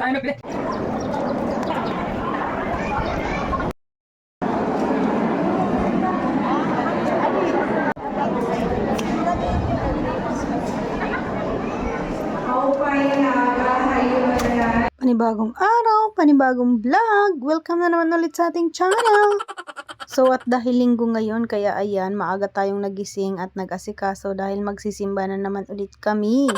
Tayo na. Panibagong araw, panibagong vlog. Welcome na naman ulit sa ating channel. So at dahil linggo ngayon, kaya ayan, maaga tayong nagising at nag-asikaso dahil magsisimba na naman ulit kami.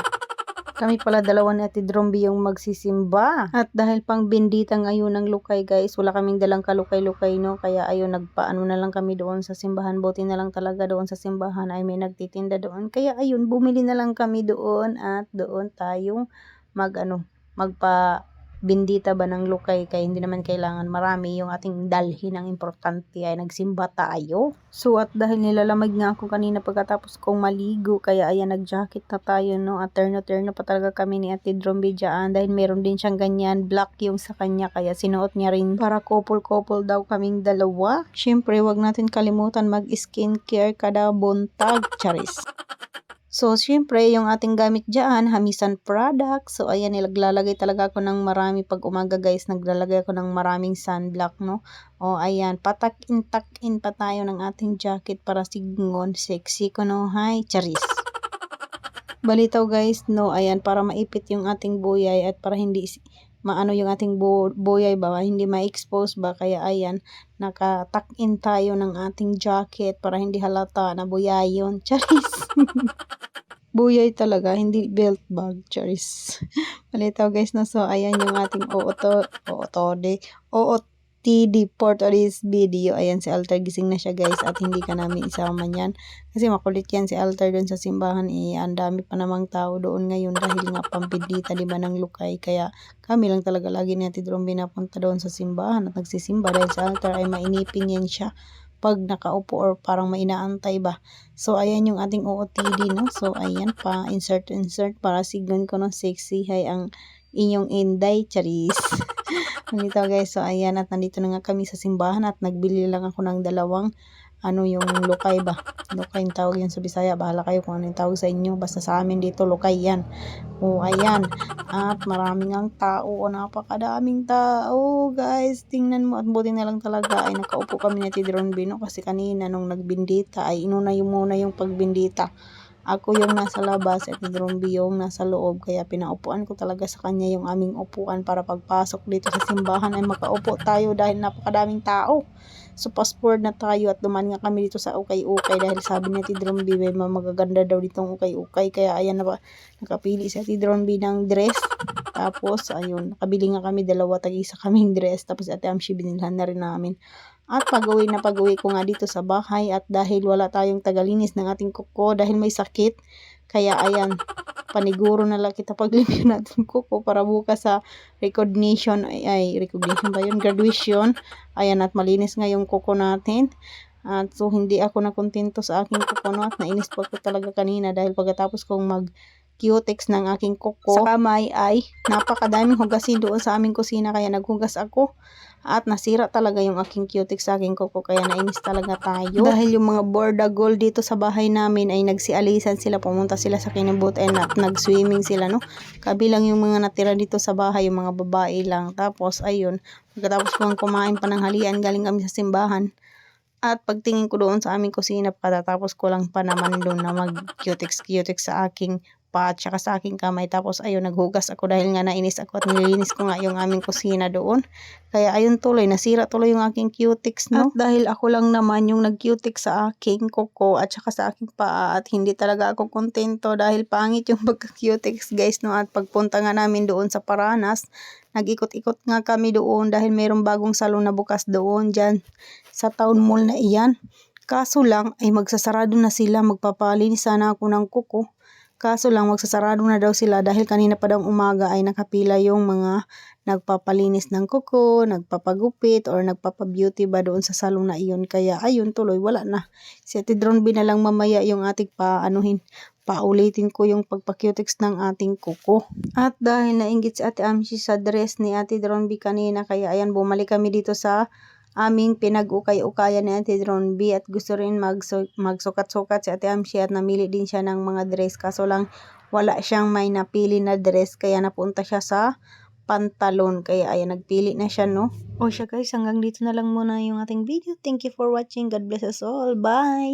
Kami pala dalawa ni Ate Dromby yung magsisimba. At dahil pang bendita ngayon ng lukay guys, wala kaming dalang kalukay-lukay no. Kaya ayun, nagpaano na lang kami doon sa simbahan. Buti na lang talaga doon sa simbahan ay may nagtitinda doon. Kaya ayun, bumili na lang kami doon at doon tayong mag ano, magpa bendita ba ng lukay kaya hindi naman kailangan marami yung ating dalhin ang importante ay nagsimba tayo. So at dahil nilalamig nga ako kanina pagkatapos kong maligo kaya ayan nag-jacket na tayo no at terno-terno pa talaga kami ni Ate Dromby dyan dahil meron din siyang ganyan black yung sa kanya kaya sinuot niya rin para couple-couple daw kaming dalawa. Syempre wag natin kalimutan mag skincare kada buntag charis. So, syempre, yung ating gamit dyan, Hamisan product. So, ayan, nilaglalagay talaga ako ng marami. Pag umaga, guys, naglalagay ako ng maraming sunblock, no? O, ayan, patak-in-tak-in pa tayo ng ating jacket para signgon. Sexy ko, no? Hi, charis. Balitaw, guys, no? Ayan, para maipit yung ating buyay at para hindi maano yung ating bu- buyay ba, hindi ma-expose ba, kaya ayan, nakatak-in tayo ng ating jacket para hindi halata na buyayon. Charis. Buyay talaga, hindi belt bag, charis. Malitaw guys na so, ayan yung ating ooto, ootode, OOTD Portoris video. Ayan si Alter, gising na siya guys at hindi ka namin isama niyan. Kasi makulit yan si Alter doon sa simbahan. Eh, ang dami pa namang tao doon ngayon dahil nga pampidita, di ba, ng lukay. Kaya kami lang talaga lagi Ate Drum binapunta doon sa simbahan at nagsisimba dahil si Alter ay mainipin yan siya pag nakaupo or parang may inaantay ba. So, ayan yung ating OOTD, no? So, ayan pa, insert, insert, para signal ko ng sexy. Hay ang inyong inday, charis. nandito guys, so ayan, at nandito na nga kami sa simbahan at nagbili lang ako ng dalawang ano yung lukay ba? Lukay yung tawag yan sa Bisaya. Bahala kayo kung ano yung tawag sa inyo. Basta sa amin dito, lukay yan. O, ayan. At maraming ang tao. O, napakadaming tao, guys. Tingnan mo. At buti na lang talaga ay nakaupo kami ni Tidron Bino. Kasi kanina nung nagbindita ay inuna yung muna yung pagbindita. Ako yung nasa labas at Tidrombi yung nasa loob. Kaya pinaupuan ko talaga sa kanya yung aming upuan para pagpasok dito sa simbahan ay makaupo tayo dahil napakadaming tao. So, forward na tayo at duman nga kami dito sa ukay-ukay dahil sabi ni Tidron B, may magaganda daw ditong ukay-ukay. Kaya ayan na nakapili si Tidron B ng dress. Tapos, ayun, nakabili nga kami dalawa, tag-isa kaming dress. Tapos, ate Amshi, binilhan na rin namin. At pag-uwi na pag-uwi ko nga dito sa bahay at dahil wala tayong tagalinis ng ating kuko dahil may sakit, kaya ayan, paniguro na lang kita paglimpyo natin kuko para bukas sa recognition, ay, ay recognition ba yun, graduation, ayan at malinis nga yung kuko natin. At so hindi ako nakontento sa aking kuko no? At nainis pa ko talaga kanina dahil pagkatapos kong mag cutex ng aking kuko. Sa kamay ay napakadaming hugasin doon sa aming kusina kaya naghugas ako. At nasira talaga yung aking cutex sa aking kuko kaya nainis talaga tayo. Dahil yung mga borda gold dito sa bahay namin ay nagsialisan sila pumunta sila sa kinibutan at nag-swimming sila no? Kabilang yung mga natira dito sa bahay yung mga babae lang. Tapos ayun pagkatapos kong kumain pa ng halian galing kami sa simbahan. At pagtingin ko doon sa aming kusina, pagkatapos ko lang pa naman doon na mag-cutex-cutex sa aking pa at saka sa aking kamay. Tapos ayun, naghugas ako dahil nga nainis ako at nilinis ko nga yung aming kusina doon. Kaya ayun tuloy, nasira tuloy yung aking cutex, no? At dahil ako lang naman yung nag-cutex sa aking kuko at saka sa aking paa at hindi talaga ako kontento dahil pangit yung pagka-cutex guys, no? At pagpunta nga namin doon sa Paranas, nag-ikot-ikot nga kami doon dahil mayroong bagong salon na bukas doon dyan sa town mall na iyan. Kaso lang ay magsasarado na sila, magpapalinis sana ako ng kuko. Kaso lang magsasarado na daw sila dahil kanina pa daw umaga ay nakapila yung mga nagpapalinis ng kuko, nagpapagupit or nagpapabeauty ba doon sa salon na iyon. Kaya ayun tuloy, wala na. Si Ate Drone na lang mamaya yung ating paanuhin paulitin ko yung pagpacutex ng ating kuko. At dahil nainggit si Ate Amshi sa dress ni Ate Dronby kanina, kaya ayan, bumalik kami dito sa aming pinag-ukay-ukayan ni Ate Dronby at gusto rin magsu- magsukat-sukat si Ate Amshi at namili din siya ng mga dress. Kaso lang, wala siyang may napili na dress kaya napunta siya sa pantalon. Kaya ayan, nagpili na siya, no? O siya guys, hanggang dito na lang muna yung ating video. Thank you for watching. God bless us all. Bye!